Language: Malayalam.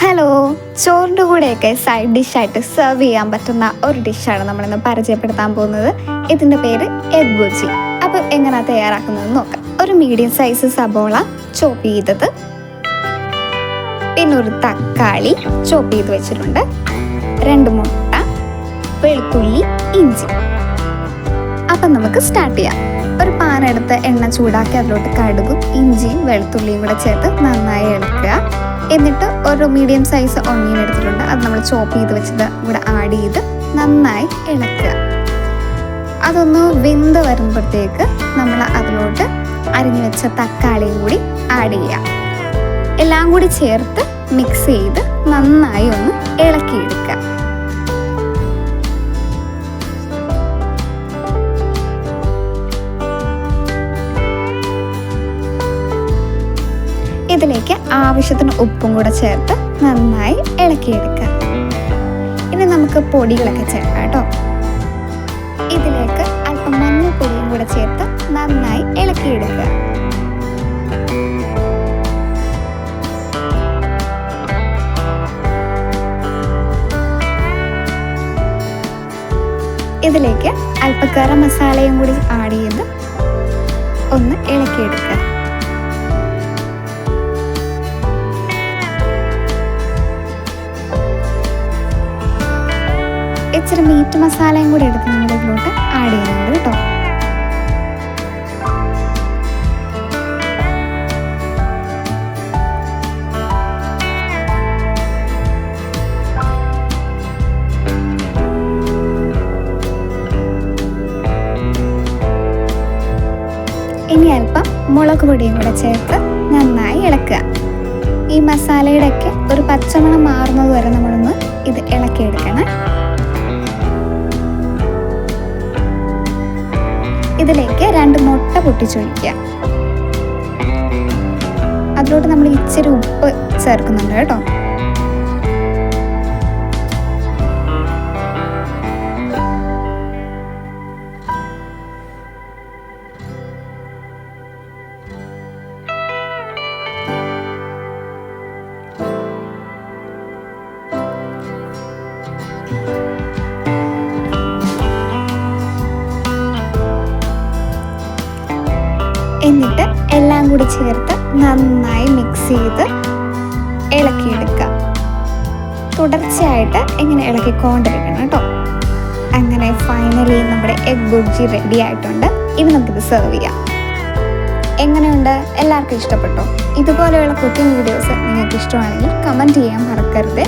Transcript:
ഹലോ ചോറിന്റെ കൂടെയൊക്കെ സൈഡ് ഡിഷായിട്ട് സെർവ് ചെയ്യാൻ പറ്റുന്ന ഒരു ഡിഷാണ് നമ്മളിന്ന് പരിചയപ്പെടുത്താൻ പോകുന്നത്. ഇതിന്റെ പേര് എഗ് ബുജി അപ്പോൾ എങ്ങനെ തയ്യാറാക്കുന്നത് നോക്കാം. ഒരു മീഡിയം സൈസ് സബോള ചോപ്പ് ചെയ്തത്. പിന്നെ ഒരു തക്കാളി ചോപ്പ് ചെയ്ത് വെച്ചിട്ടുണ്ട്. രണ്ട് മുട്ട വെളുത്തുള്ളി ഇഞ്ചി. അപ്പം നമുക്ക് സ്റ്റാർട്ട് ചെയ്യാം. ഒരു പാൻ എടുത്ത് എണ്ണ ചൂടാക്കി അതിലോട്ട് കടുകും ഇഞ്ചിയും വെളുത്തുള്ളിയും കൂടെ ചേർത്ത് നന്നായി ഇളക്കുക. എന്നിട്ട് ഒരു മീഡിയം സൈസ് ഒണിയൻ എടുത്തിട്ടുണ്ട്. അത് നമ്മൾ ചോപ്പ് ചെയ്ത് വെച്ചത് ഇവിടെ ആഡ് ചെയ്ത് നന്നായി ഇളക്കുക. അതൊന്ന് വെന്ത് വരുമ്പോഴത്തേക്ക് നമ്മൾ അതിലോട്ട് അരിഞ്ഞു വെച്ച തക്കാളിയും കൂടി ആഡ് ചെയ്യാം. എല്ലാം കൂടി ചേർത്ത് മിക്സ് ചെയ്ത് നന്നായി ഒന്ന് ഇളക്കിയെടുക്കുക. ഇതിലേക്ക് ആവശ്യത്തിന് ഉപ്പും കൂടെ ചേർത്ത് നന്നായി ഇളക്കിയെടുക്കുക ഇനി നമുക്ക് പൊടികളൊക്കെ ചേർക്കാം കേട്ടോ. ഇതിലേക്ക് അല്പം മഞ്ഞൾപ്പൊടിയും കൂടെ ചേർത്ത് നന്നായി ഇളക്കിയെടുക്കുക. ഇതിലേക്ക് അല്പം ഗരം മസാലയും കൂടി ആഡ് ചെയ്ത് ഒന്ന് ഇളക്കിയെടുക്കുക. ഇച്ചിരി മീറ്റ് മസാലയും കൂടി എടുത്ത് നമ്മൾ ഇതിലോട്ട് ആഡ് ചെയ്യുന്നുണ്ട് കേട്ടോ. ഇനി അല്പം മുളക് പൊടിയും കൂടെ ചേർത്ത് നന്നായി ഇളക്കുക. ഈ മസാലയുടെ ഒക്കെ ഒരു പച്ചമണം മാറുന്നത് വരെ നമ്മളൊന്ന് ഇത് ഇളക്കിയെടുക്കണം. ഇതിലേക്ക് രണ്ട് മുട്ട പൊട്ടിച്ചൊഴിക്കുക അതിലോട്ട് നമ്മൾ ഇച്ചിരി ഉപ്പ് ചേർക്കുന്നുണ്ട് കേട്ടോ. എന്നിട്ട് എല്ലാം കൂടി ചേർത്ത് നന്നായി മിക്സ് ചെയ്ത് ഇളക്കിയെടുക്കുക. തുടർച്ചയായിട്ട് ഇങ്ങനെ ഇളക്കിക്കൊണ്ടിരിക്കണം കേട്ടോ. അങ്ങനെ ഫൈനലി നമ്മുടെ എഗ് ബുർജി റെഡി ആയിട്ടുണ്ട്. ഇനി നമുക്കിത് സെർവ് ചെയ്യാം. എങ്ങനെയുണ്ട്? എല്ലാവർക്കും ഇഷ്ടപ്പെട്ടോ? ഇതുപോലെയുള്ള കുക്കിംഗ് വീഡിയോസ് നിങ്ങൾക്ക് ഇഷ്ടമാണെങ്കിൽ കമന്റ് ചെയ്യാൻ മറക്കരുത്.